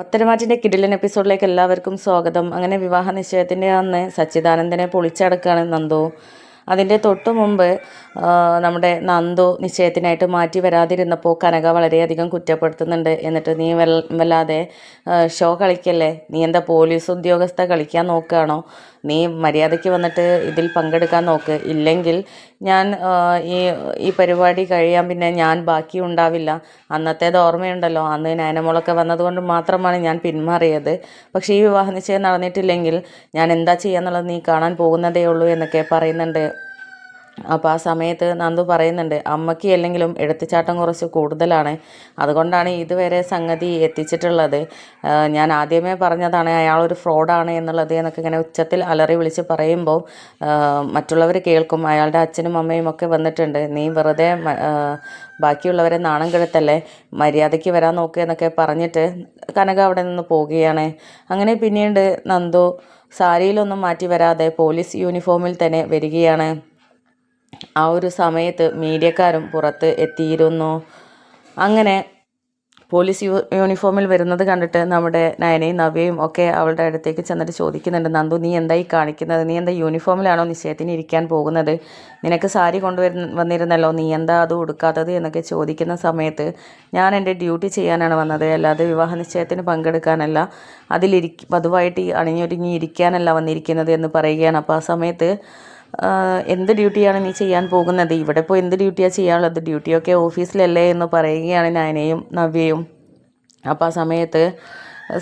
പത്തരമാറ്റിന്റെ കിടിലൻ എപ്പിസോഡിലേക്ക് എല്ലാവർക്കും സ്വാഗതം. അങ്ങനെ വിവാഹ നിശ്ചയത്തിന്റെ അന്ന് സച്ചിദാനന്ദനെ പൊളിച്ചടക്കാണ് നന്ദു. അതിന്റെ തൊട്ട് മുമ്പ് നമ്മുടെ നന്ദു നിശ്ചയത്തിനായിട്ട് മാറ്റി വരാതിരുന്നപ്പോൾ കനക വളരെയധികം കുറ്റപ്പെടുത്തുന്നുണ്ട്. എന്നിട്ട് നീ വല്ലാതെ ഷോ കളിക്കല്ലേ? നീ എന്താ പോലീസ് ഉദ്യോഗസ്ഥ കളിക്കാൻ നോക്കുകയാണോ? നീ മര്യാദയ്ക്ക് വന്നിട്ട് ഇതിൽ പങ്കെടുക്കാൻ നോക്ക്. ഇല്ലെങ്കിൽ ഞാൻ ഈ ഈ പരിപാടി കഴിയാൻ പിന്നെ ഞാൻ ബാക്കി ഉണ്ടാവില്ല. അന്നത്തേത് ഓർമ്മയുണ്ടല്ലോ. അന്ന് നയനമോളൊക്കെ വന്നതുകൊണ്ട് മാത്രമാണ് ഞാൻ പിന്മാറിയത്. പക്ഷേ ഈ വിവാഹ നിശ്ചയം നടന്നിട്ടില്ലെങ്കിൽ ഞാൻ എന്താ ചെയ്യാന്നുള്ളത് നീ കാണാൻ പോകുന്നതേ ഉള്ളൂ എന്നൊക്കെ പറയുന്നുണ്ട്. അപ്പോൾ ആ സമയത്ത് നന്ദു പറയുന്നുണ്ട് അമ്മയ്ക്ക് അല്ലെങ്കിലും എടുത്തുചാട്ടം കുറച്ച് കൂടുതലാണ്. അതുകൊണ്ടാണ് ഇതുവരെ സംഗതി എത്തിച്ചിട്ടുള്ളത്. ഞാൻ ആദ്യമേ പറഞ്ഞതാണ് അയാളൊരു ഫ്രോഡാണ് എന്നുള്ളത് എന്നൊക്കെ ഇങ്ങനെ ഉച്ചത്തിൽ അലറി വിളിച്ച് പറയുമ്പോൾ മറ്റുള്ളവർ കേൾക്കും. അയാളുടെ അച്ഛനും അമ്മയും ഒക്കെ വന്നിട്ടുണ്ട്. നീ വെറുതെ ബാക്കിയുള്ളവരെ നാണം കെടുത്തല്ലേ? മര്യാദയ്ക്ക് വരാൻ നോക്കുക എന്നൊക്കെ പറഞ്ഞിട്ട് കനക അവിടെ നിന്ന് പോവുകയാണ്. അങ്ങനെ പിന്നീട് നന്ദു സാരിയിലൊന്നും മാറ്റി വരാതെ പോലീസ് യൂണിഫോമിൽ തന്നെ വരികയാണ്. ആ ഒരു സമയത്ത് മീഡിയക്കാരും പുറത്ത് എത്തിയിരുന്നു. അങ്ങനെ പോലീസ് യൂ യൂണിഫോമിൽ വരുന്നത് കണ്ടിട്ട് നമ്മുടെ നയനയും നവ്യയും ഒക്കെ അവളുടെ അടുത്തേക്ക് ചെന്നിട്ട് ചോദിക്കുന്നുണ്ട് നന്ദു നീ എന്തായി കാണിക്കുന്നത്? നീ എന്താ യൂണിഫോമിലാണോ നിശ്ചയത്തിന് ഇരിക്കാൻ പോകുന്നത്? നിനക്ക് സാരി കൊണ്ടുവരുന്ന വന്നിരുന്നല്ലോ നീ എന്താ അത് ഉടുക്കാത്തത്? എന്നൊക്കെ ചോദിക്കുന്ന സമയത്ത് ഞാൻ എന്റെ ഡ്യൂട്ടി ചെയ്യാനാണ് വന്നത്. അല്ലാതെ വിവാഹ നിശ്ചയത്തിന് പങ്കെടുക്കാനല്ല അതിലിരിക്ക പതുവായിട്ട് അണിഞ്ഞൊരുങ്ങി ഇരിക്കാനല്ല വന്നിരിക്കുന്നത് എന്ന് പറയുകയാണ്. അപ്പോൾ ആ സമയത്ത് എന്ത് ഡ്യൂട്ടിയാണ് നീ ചെയ്യാൻ പോകുന്നത്? ഇവിടെ ഇപ്പോൾ എന്ത് ഡ്യൂട്ടിയാണ് ചെയ്യാനുള്ളത്? ഡ്യൂട്ടിയൊക്കെ ഓഫീസിലല്ലേ എന്ന് പറയുകയാണ് നയനയും നവ്യയും. അപ്പോൾ ആ സമയത്ത്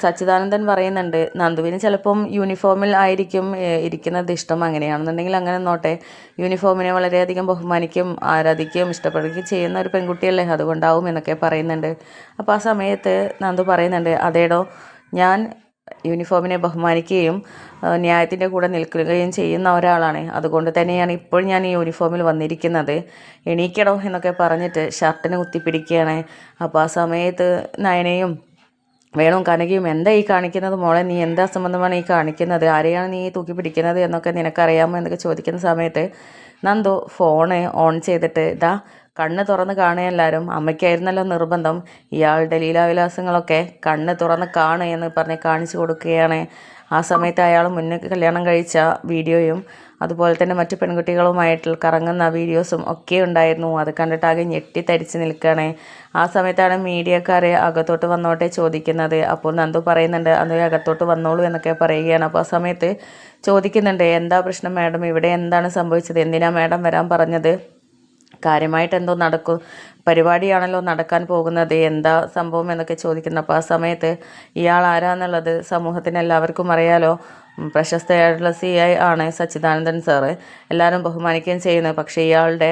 സച്ചിദാനന്ദൻ പറയുന്നുണ്ട് നന്ദുവിന് ചിലപ്പം യൂണിഫോമിൽ ആയിരിക്കും ഇരിക്കുന്നത് ഇഷ്ടം അങ്ങനെയാണെന്നുണ്ടെങ്കിൽ അങ്ങനെ നോട്ടെ. യൂണിഫോമിനെ വളരെയധികം ബഹുമാനിക്കും ആരാധിക്കുകയും ഇഷ്ടപ്പെടുകയും ചെയ്യുന്ന ഒരു പെൺകുട്ടിയല്ലേ അതുകൊണ്ടാവും എന്നൊക്കെ പറയുന്നുണ്ട്. അപ്പോൾ ആ സമയത്ത് നന്ദു പറയുന്നുണ്ട് അതേടോ ഞാൻ യൂണിഫോമിനെ ബഹുമാനിക്കുകയും ന്യായത്തിന്റെ കൂടെ നിൽക്കുകയും ചെയ്യുന്ന ഒരാളാണ്. അതുകൊണ്ട് തന്നെയാണ് ഇപ്പോൾ ഞാൻ ഈ യൂണിഫോമിൽ വന്നിരിക്കുന്നത്. എണീക്കടോ എന്നൊക്കെ പറഞ്ഞിട്ട് ഷർട്ടിന് കുത്തിപ്പിടിക്കുകയാണ്. അപ്പോൾ ആ സമയത്ത് നയനയും വേണവും കനകയും എന്താ ഈ കാണിക്കുന്നത് മോളെ? നീ എന്താ സംബന്ധമാണ് ഈ കാണിക്കുന്നത്? ആരെയാണ് നീ തൂക്കി പിടിക്കുന്നത് എന്നൊക്കെ നിനക്കറിയാമോ എന്നൊക്കെ ചോദിക്കുന്ന സമയത്ത് നന്ദു ഫോണ് ഓൺ ചെയ്തിട്ട് ഇതാ കണ്ണ് തുറന്ന് കാണുക എല്ലാവരും. അമ്മയ്ക്കായിരുന്നല്ലോ നിർബന്ധം. ഇയാളുടെ ലീലാവിലാസങ്ങളൊക്കെ കണ്ണ് തുറന്ന് കാണുക എന്ന് പറഞ്ഞ് കാണിച്ചു കൊടുക്കുകയാണ്. ആ സമയത്ത് അയാൾ മുന്നേ കല്യാണം കഴിച്ച വീഡിയോയും അതുപോലെ തന്നെ മറ്റു പെൺകുട്ടികളുമായിട്ട് കറങ്ങുന്ന വീഡിയോസും ഒക്കെ ഉണ്ടായിരുന്നു. അത് കണ്ടിട്ട് ആകെ ഞെട്ടിത്തരിച്ച് നിൽക്കുകയാണ്. ആ സമയത്താണ് മീഡിയക്കാരെ അകത്തോട്ട് വന്നോട്ടെ ചോദിക്കുന്നത്. അപ്പോൾ നന്ദു പറയുന്നുണ്ട് അന്ന് അകത്തോട്ട് വന്നോളൂ എന്നൊക്കെ പറയുകയാണ്. അപ്പോൾ ആ സമയത്ത് ചോദിക്കുന്നുണ്ട് എന്താ പ്രശ്നം മാഡം? ഇവിടെ എന്താണ് സംഭവിച്ചത്? എന്തിനാണ് മാഡം വരാൻ പറഞ്ഞത്? കാര്യമായിട്ട് എന്തോ നടക്കും പരിപാടിയാണല്ലോ നടക്കാൻ പോകുന്നത് എന്താ സംഭവം എന്നൊക്കെ ചോദിക്കുന്നു. അപ്പോൾ ആ സമയത്ത് ഇയാൾ ആരാന്നുള്ളത് സമൂഹത്തിന് എല്ലാവർക്കും അറിയാലോ. പ്രശസ്തയായിട്ടുള്ള സി ഐ ആണ് സച്ചിദാനന്ദൻ സാറ് എല്ലാവരും ബഹുമാനിക്കുകയും ചെയ്യുന്നത് പക്ഷേ ഇയാളുടെ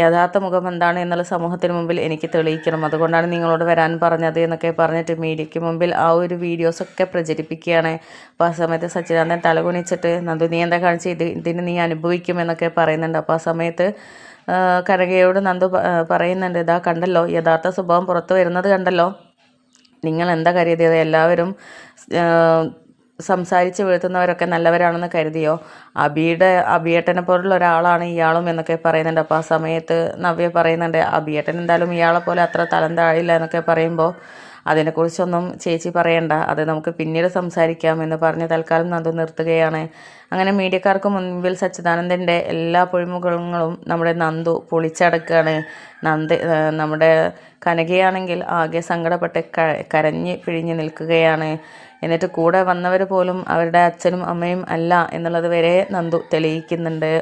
യഥാർത്ഥ മുഖം എന്താണ് എന്നുള്ള സമൂഹത്തിന് മുമ്പിൽ എനിക്ക് തെളിയിക്കണം. അതുകൊണ്ടാണ് നിങ്ങളോട് വരാൻ പറഞ്ഞത് എന്നൊക്കെ പറഞ്ഞിട്ട് മീഡിയയ്ക്ക് മുമ്പിൽ ആ ഒരു വീഡിയോസൊക്കെ പ്രചരിപ്പിക്കുകയാണ്. അപ്പോൾ ആ സമയത്ത് സച്ചിദാനന്ദൻ തലകുനിച്ചിട്ട് നന്ദു നീ എന്താ കാണിച്ച്? ഇത് ഇതിന് നീ അനുഭവിക്കും എന്നൊക്കെ പറയുന്നുണ്ട്. അപ്പോൾ ആ സമയത്ത് കനകയോട് നന്ദു പറയുന്നുണ്ട് ഇതാ കണ്ടല്ലോ യഥാർത്ഥ സ്വഭാവം പുറത്തു വരുന്നത് കണ്ടല്ലോ. നിങ്ങൾ എന്താ കരുതിയത്? എല്ലാവരും സംസാരിച്ച് വീഴ്ത്തുന്നവരൊക്കെ നല്ലവരാണെന്ന് കരുതിയോ? അബിയുടെ അബിയേട്ടനെ പോലുള്ള ഒരാളാണ് ഇയാളും എന്നൊക്കെ പറയുന്നുണ്ട്. അപ്പോൾ ആ സമയത്ത് നവ്യ പറയുന്നുണ്ട് അബിയേട്ടൻ എന്തായാലും ഇയാളെ പോലെ അത്ര തലം താഴില്ല എന്നൊക്കെ പറയുമ്പോൾ അതിനെക്കുറിച്ചൊന്നും ചേച്ചി പറയണ്ട. അത് നമുക്ക് പിന്നീട് സംസാരിക്കാം എന്ന് പറഞ്ഞ് തൽക്കാലം നന്ദു നിർത്തുകയാണ്. അങ്ങനെ മീഡിയക്കാർക്ക് മുൻപിൽ സച്ചിദാനന്ദന്റെ എല്ലാ പൊഴിമുഖങ്ങളും നമ്മുടെ നന്ദു പൊളിച്ചടക്കുകയാണ്. നന്ദ നമ്മുടെ കനകയാണെങ്കിൽ ആകെ സങ്കടപ്പെട്ട് ക കരഞ്ഞ് പിഴിഞ്ഞ് നിൽക്കുകയാണ്. എന്നിട്ട് കൂടെ വന്നവർ പോലും അവരുടെ അച്ഛനും അമ്മയും അല്ല എന്നുള്ളത് വരെ നന്ദു തെളിയിക്കുന്നുണ്ട്.